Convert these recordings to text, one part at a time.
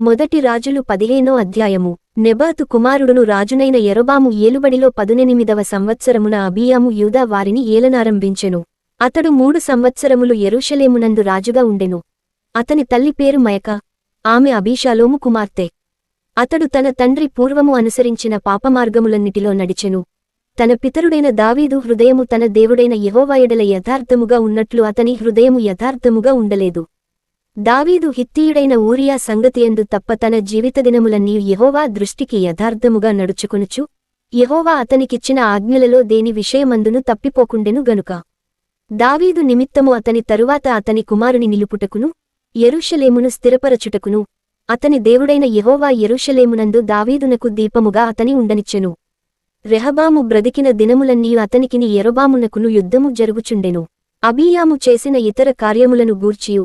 మొదటి రాజులు పదిహేనో అధ్యాయము. నెబాతు కుమారుడును రాజునైన ఎరబాము ఏలుబడిలో పదునెనిమిదవ సంవత్సరమున అబియాము యూదా వారిని ఏలనారంభించెను. అతడు మూడు సంవత్సరములు ఎరుషలేమునందు రాజుగా ఉండెను. అతని తల్లి పేరు మయక. ఆమె అభిషాలోము కుమార్తె. అతడు తన తండ్రి పూర్వము అనుసరించిన పాపమార్గములన్నిటిలో నడిచెను. తన పితరుడైన దావీదు హృదయము తన దేవుడైన యెహోవాయడల యథార్థముగా ఉన్నట్లు అతని హృదయము యథార్థముగా ఉండలేదు. దావీదు హిత్తీయుడైన ఊరియా సంగతియందు తప్ప తన జీవితదినములన్నీ యహోవా దృష్టికి యథార్థముగా నడుచుకొనుచు యహోవా అతనికిచ్చిన ఆజ్ఞలలో దేని విషయమందును తప్పిపోకుండెను గనుక. దావీదు నిమిత్తము అతని తరువాత అతని కుమారుని నిలుపుటకును ఎరుషలేమును స్థిరపరచుటకును అతని దేవుడైన యహోవా ఎరుషలేమునందు దావీదునకు దీపముగా అతని ఉండనిచ్చెను. రెహబాము బ్రతికిన దినములన్నీ అతనికిని ఎరబామునకును యుద్ధము జరుగుచుండెను. అబీయాము చేసిన ఇతర కార్యములను గూర్చియు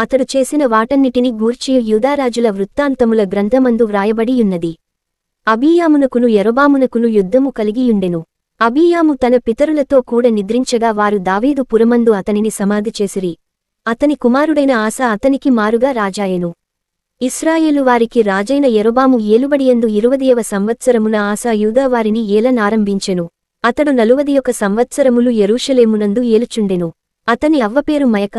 అతడు చేసిన వాటన్నిటిని గూర్చి యూదారాజుల వృత్తాంతముల గ్రంథమందు వ్రాయబడియున్నది. అబీయామునకును ఎరబామునకును యుద్ధము కలిగియుండెను. అబీయాము తన పితరులతో కూడ నిద్రించగా వారు దావీదు పురమందు అతనిని సమాధి చేసిరి. అతని కుమారుడైన ఆశ అతనికి మారుగా రాజాయెను. ఇస్రాయేలు వారికి రాజైన ఎరబాము ఏలుబడియందు ఇరువదియవ సంవత్సరమున ఆశా యూదా వారిని ఏలనారంభించెను. అతడు నలువదియొక సంవత్సరములు ఎరూషలేమునందు ఏలుచుండెను. అతని అవ్వపేరు మయక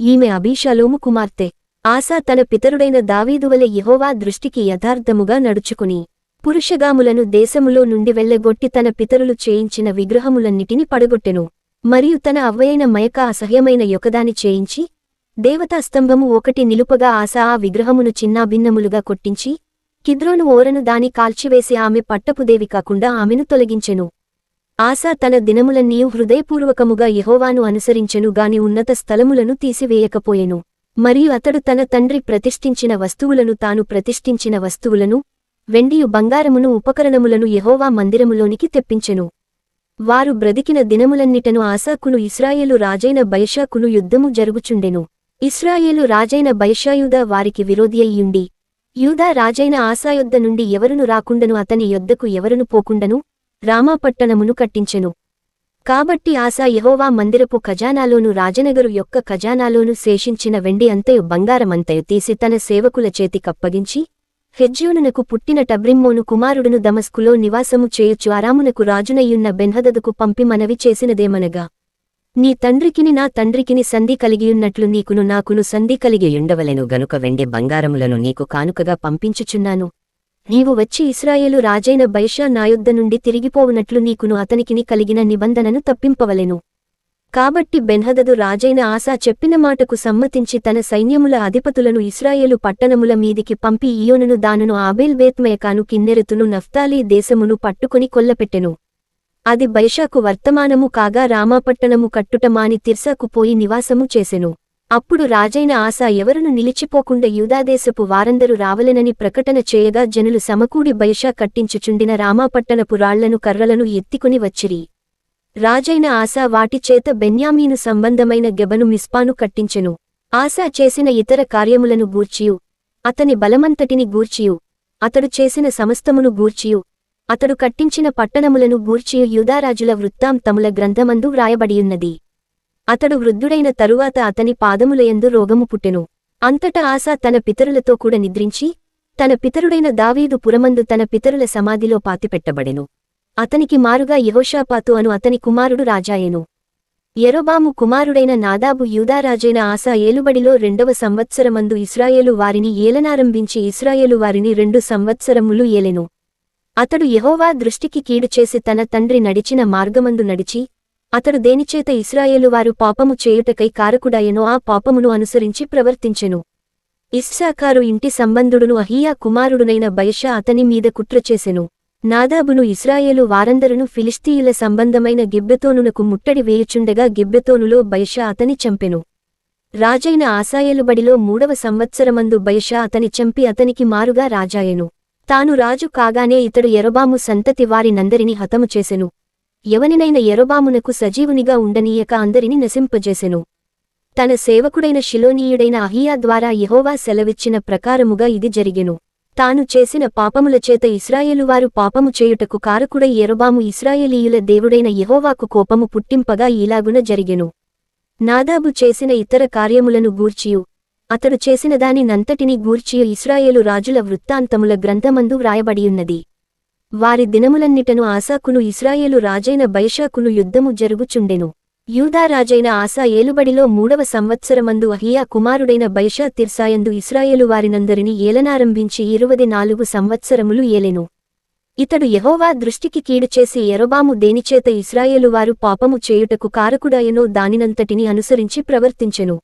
ఈమె అభిషాలోము కుమార్తె. ఆశా తన పితరుడైన దావీదువలె యెహోవా దృష్టికి యథార్థముగా నడుచుకుని పురుషగాములను దేశములో నుండి వెళ్ళగొట్టి తన పితరులు చేయించిన విగ్రహములన్నిటిని పడగొట్టెను. మరియు తన అవ్వయైన మయక అసహ్యమైన యొకదాని చేయించి దేవతాస్తంభము ఒకటి నిలుపగా ఆశా ఆ విగ్రహమును చిన్నాభిన్నములుగా కొట్టించి కిద్రోను ఓరను దాని కాల్చివేసి ఆమె పట్టపుదేవి కాకుండా ఆమెను తొలగించెను. ఆశా తన దినములన్నీయు హృదయపూర్వకముగా యహోవాను అనుసరించెను గాని ఉన్నత స్థలములను తీసివేయకపోయెను. మరియు అతడు తన తండ్రి ప్రతిష్ఠించిన వస్తువులను తాను ప్రతిష్ఠించిన వస్తువులను వెండియు బంగారమును ఉపకరణములను యహోవా మందిరములోనికి తెప్పించెను. వారు బ్రతికిన దినములన్నిటను ఆశాకులు ఇస్రాయేలు రాజైన బయషాకును యుద్ధము జరుగుచుండెను. ఇస్రాయేలు రాజైన బయషాయుదా వారికి విరోధి అయ్యుండి. యూదా రాజైన ఆశాయుద్ధ నుండి ఎవరును రాకుండను అతని యొద్దకు ఎవరును పోకుండను? రామాపట్టణమును కట్టించెను. కాబట్టి ఆశా యహోవా మందిరపు ఖజానాలోను రాజనగరు యొక్క ఖజానాలోను శేషించిన వెండి అంతయు బంగారమంతయు తీసి తన సేవకుల చేతి కప్పగించి హెజ్యోనునకు పుట్టిన టబ్రిమ్మోను కుమారుడును దమస్కులో నివాసము చేయుచు అరామునకు రాజునయ్యున్న బెన్హదదుకు పంపి మనవి చేసినదేమనగా నీ తండ్రికిని నా తండ్రికిని సంధి కలిగియున్నట్లు నీకును నాకును సంధి కలిగియుండవలెను గనుక వెండి బంగారములను నీకు కానుకగా పంపించుచున్నాను. నీవు వచ్చి ఇస్రాయేలు రాజైన బైషా నాయుద్ద నుండి తిరిగిపోవునట్లు నీకును అతనికిని కలిగిన నిబంధనను తప్పింపవలెను. కాబట్టి బెన్హదదు రాజైన ఆశా చెప్పిన మాటకు సమ్మతించి తన సైన్యముల అధిపతులను ఇస్రాయేలు పట్టణముల మీదికి పంపి ఇయోనును దానును ఆబేల్ వేత్మయకాను నఫ్తాలీ దేశమును పట్టుకుని కొల్లపెట్టెను. అది బైషాకు వర్తమానము కాగా రామాపట్టణము కట్టుట మాని తిర్సాకు పోయి నివాసము చేసెను. అప్పుడు రాజైన ఆశా ఎవరును నిలిచిపోకుండా యూదాదేశపు వారందరూ రావలెనని ప్రకటన చేయగా జనులు సమకూడి బయషా కట్టించుచుండిన రామాపట్టణపు రాళ్ళను కర్రలను ఎత్తికుని వచ్చిరి. రాజైన ఆశా వాటిచేత బెన్యామీను సంబంధమైన గెబను మిస్పాను కట్టించెను. ఆశా చేసిన ఇతర కార్యములను గూర్చియు. అతని బలమంతటిని గూర్చియు. అతడు చేసిన సమస్తమును గూర్చియు. అతడు కట్టించిన పట్టణములను గూర్చియు. యూదారాజుల వృత్తాంతముల గ్రంథమందు వ్రాయబడియున్నది. అతడు వృద్ధుడైన తరువాత అతని పాదములయందు రోగము పుట్టెను. అంతటా ఆశా తన పితరులతో కూడా నిద్రించి తన పితరుడైన దావీదు పురమందు తన పితరుల సమాధిలో పాతిపెట్టబడెను. అతనికి మారుగా యహోషాపాతు అను అతని కుమారుడు రాజాయెను. ఎరోబాము కుమారుడైన నాదాబు యూదారాజైన ఆశా ఏలుబడిలో రెండవ సంవత్సరమందు ఇస్రాయేలు వారిని ఏలనారంభించి ఇస్రాయేలు వారిని రెండు సంవత్సరములు ఏలెను. అతడు యహోవా దృష్టికి కీడు చేసి తన తండ్రి నడిచిన మార్గమందు నడిచి అతడు దేనిచేత ఇస్రాయేలు వారు పాపము చేయుటకై కారకుడాయనో ఆ పాపమును అనుసరించి ప్రవర్తించెను. ఇస్సాకారు ఇంటి సంబంధుడును అహియా కుమారుడునైన బయషా అతని మీద కుట్రచేసెను నాదాబును ఇస్రాయేలు వారందరును ఫిలిస్తీయుల సంబంధమైన గిబ్బెతోనునకు ముట్టడి వేయుచుండగా గిబ్బెతోనులో బయషా అతని చంపెను. రాజైన ఆసాయేలుబడిలో మూడవ సంవత్సరమందు బయష అతని చంపి అతనికి మారుగా రాజాయెను. తాను రాజు కాగానే ఇతడు ఎరబాము సంతతి వారినందరిని హతము చేసెను. ఎవనినైన ఎరబామునకు సజీవునిగా ఉండనీయక అందరిని నశింపజేసెను. తన సేవకుడైన శిలోనీయుడైన అహియా ద్వారా యహోవా సెలవిచ్చిన ప్రకారముగా ఇది జరిగెను. తాను చేసిన పాపముల చేత ఇస్రాయేలువారు పాపము చేయుటకు కారకుడై ఎరబాము ఇస్రాయేలీయుల దేవుడైన యహోవాకు కోపము పుట్టింపగా ఇలాగున జరిగెను. నాదాబు చేసిన ఇతర కార్యములను గూర్చియు. అతడు చేసిన దానినంతటిని గూర్చి ఇస్రాయేలు రాజుల వృత్తాంతముల గ్రంథమందు వ్రాయబడియున్నది. వారి దినములన్నిటను ఆసాకును ఇస్రాయేలు రాజైన బైషాకును యుద్ధము జరుగుచుండెను. యూదా రాజైన ఆసా ఏలుబడిలో మూడవ సంవత్సరమందు అహియా కుమారుడైన బైషా తిర్సాయందు ఇస్రాయేలు వారినందరిని ఏలనారంభించి ఇరువది నాలుగు సంవత్సరములు ఏలెను. ఇతడు యహోవా దృష్టికి కీడుచేసి ఎరబాము దేనిచేత దేనిచేత ఇస్రాయేలువారు పాపము చేయుటకు కారకుడాయనో దానినంతటిని అనుసరించి ప్రవర్తించెను.